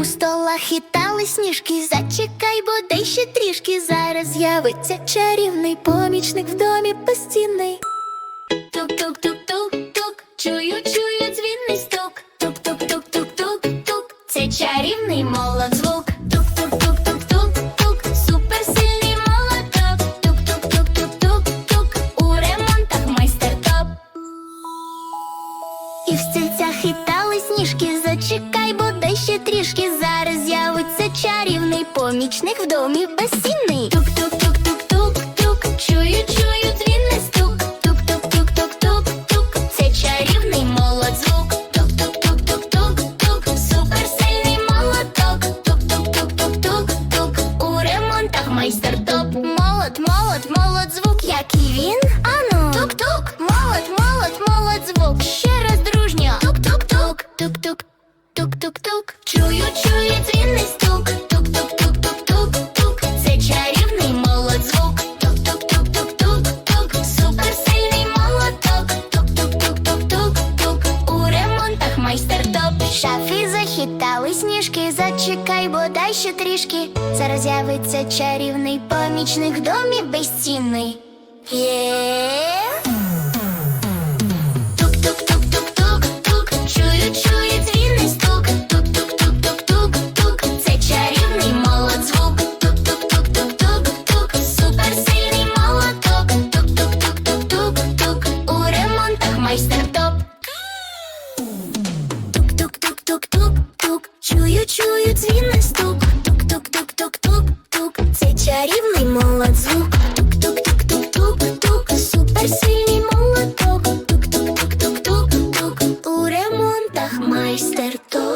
У стола хитали сніжки, зачекай, бодай ще трішки. Зараз з'явиться чарівний помічник в домі безцінний. Тук-тук-тук-тук-тук, чую, чую дзвінний стук. Тук-тук-тук-тук-тук-тук, це чарівний молодзвук. Тук-тук-тук-тук-тук-тук, суперсильний молоток. Тук-тук-тук-тук-тук-тук, у ремонтах майстер топ. І в стільцях хитали сніжки, трішки. Зараз з'явиться чарівний помічник в домі безцінний. Тук-тук-тук-тук-тук-тук, чую, чую дзвінний стук. Тук-тук-тук-тук-тук-тук, це чарівний молодзвук. Тук-тук-тук-тук-тук-тук, суперсильний молоток. Тук-тук-тук-тук-тук-тук, у ремонтах майстер топ. Молот, молот, молот звук, який він? Ану. Тук-тук, молот, молот, молот звук. Ще раз дружньо. Тук-тук-тук. Чую, чую дзвінний стук. Тук-тук-тук-тук-тук. Це чарівний молот звук. Тук-тук-тук-тук-тук. Суперсильний молоток. Тук-тук-тук-тук-тук. У ремонтах майстер топ. Шафи захитали сніжки. Зачекай, бодай ще трішки. Зараз з'явиться чарівний помічник в домі безцінний. Є. майстер топ. Тук-тук-тук-тук-тук-тук. Чую, чую, дзвінний стук. Тук-тук-тук-тук-тук-тук. Це чарівний молод звук. Тук-тук-тук-тук-тук-тук. Суперсильний молоток. Тук-тук-тук-тук-тук-тук. У ремонтах майстер топ.